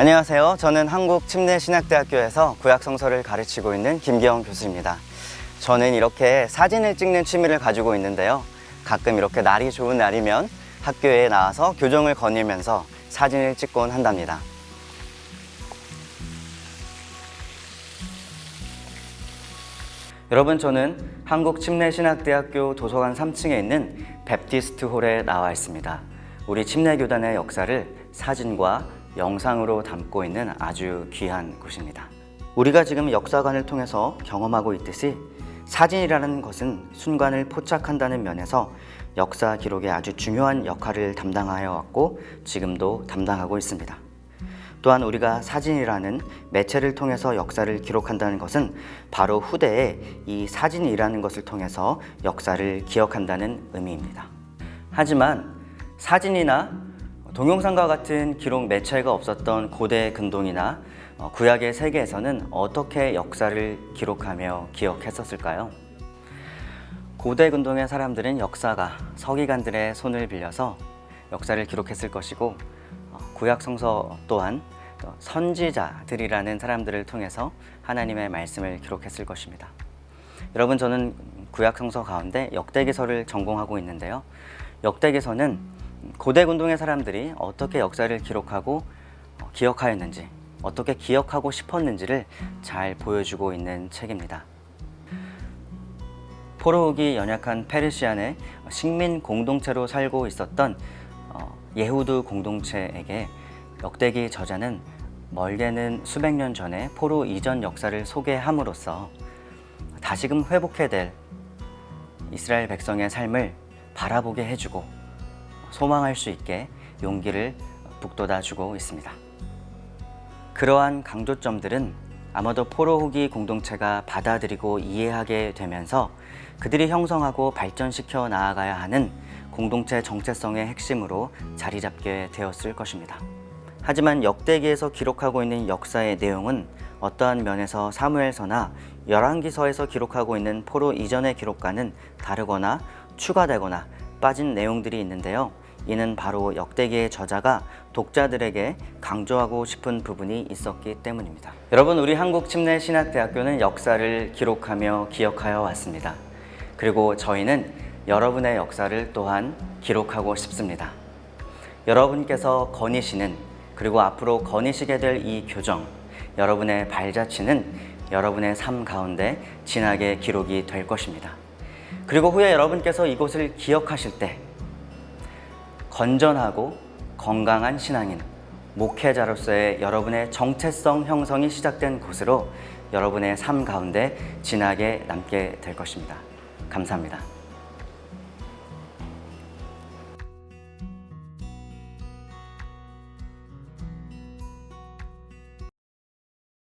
안녕하세요. 저는 한국침례신학대학교에서 구약성서를 가르치고 있는 김기영 교수입니다. 저는 이렇게 사진을 찍는 취미를 가지고 있는데요. 가끔 이렇게 날이 좋은 날이면 학교에 나와서 교정을 거닐면서 사진을 찍곤 한답니다. 여러분 저는 한국침례신학대학교 도서관 3층에 있는 베프티스트 홀에 나와 있습니다. 우리 침례교단의 역사를 사진과 영상으로 담고 있는 아주 귀한 곳입니다. 우리가 지금 역사관을 통해서 경험하고 있듯이 사진이라는 것은 순간을 포착한다는 면에서 역사 기록에 아주 중요한 역할을 담당하여 왔고 지금도 담당하고 있습니다. 또한 우리가 사진이라는 매체를 통해서 역사를 기록한다는 것은 바로 후대에 이 사진이라는 것을 통해서 역사를 기억한다는 의미입니다. 하지만 사진이나 동영상과 같은 기록 매체가 없었던 고대 근동이나 어, 구약의 세계에서는 어떻게 역사를 기록하며 기억했었을까요? 고대 근동의 사람들은 역사가 서기관들의 손을 빌려서 역사를 기록했을 것이고 어, 구약 성서 또한 또 선지자들이라는 사람들을 통해서 하나님의 말씀을 기록했을 것입니다. 여러분 저는 구약 성서 가운데 역대기서를 전공하고 있는데요. 역대기서는 고대 군동의 사람들이 어떻게 역사를 기록하고 어, 기억하였는지 어떻게 기억하고 싶었는지를 잘 보여주고 있는 책입니다. 포로국이 연약한 페르시안의 식민 공동체로 살고 있었던 어, 예후드 공동체에게 역대기 저자는 멀게는 수백 년 전에 포로 이전 역사를 소개함으로써 다시금 회복해야 될 이스라엘 백성의 삶을 바라보게 해주고 소망할 수 있게 용기를 북돋아 주고 있습니다. 그러한 강조점들은 아마도 포로 후기 공동체가 받아들이고 이해하게 되면서 그들이 형성하고 발전시켜 나아가야 하는 공동체 정체성의 핵심으로 자리 잡게 되었을 것입니다. 하지만 역대기에서 기록하고 있는 역사의 내용은 어떠한 면에서 사무엘서나 열왕기서에서 기록하고 있는 포로 이전의 기록과는 다르거나 추가되거나 빠진 내용들이 있는데요. 이는 바로 역대기의 저자가 독자들에게 강조하고 싶은 부분이 있었기 때문입니다. 여러분, 우리 한국침례신학대학교는 역사를 기록하며 기억하여 왔습니다. 그리고 저희는 여러분의 역사를 또한 기록하고 싶습니다. 여러분께서 거니시는 그리고 앞으로 거니시게 될 이 교정, 여러분의 발자취는 여러분의 삶 가운데 진하게 기록이 될 것입니다. 그리고 후에 여러분께서 이곳을 기억하실 때 건전하고 건강한 신앙인, 목회자로서의 여러분의 정체성 형성이 시작된 곳으로 여러분의 삶 가운데 진하게 남게 될 것입니다. 감사합니다.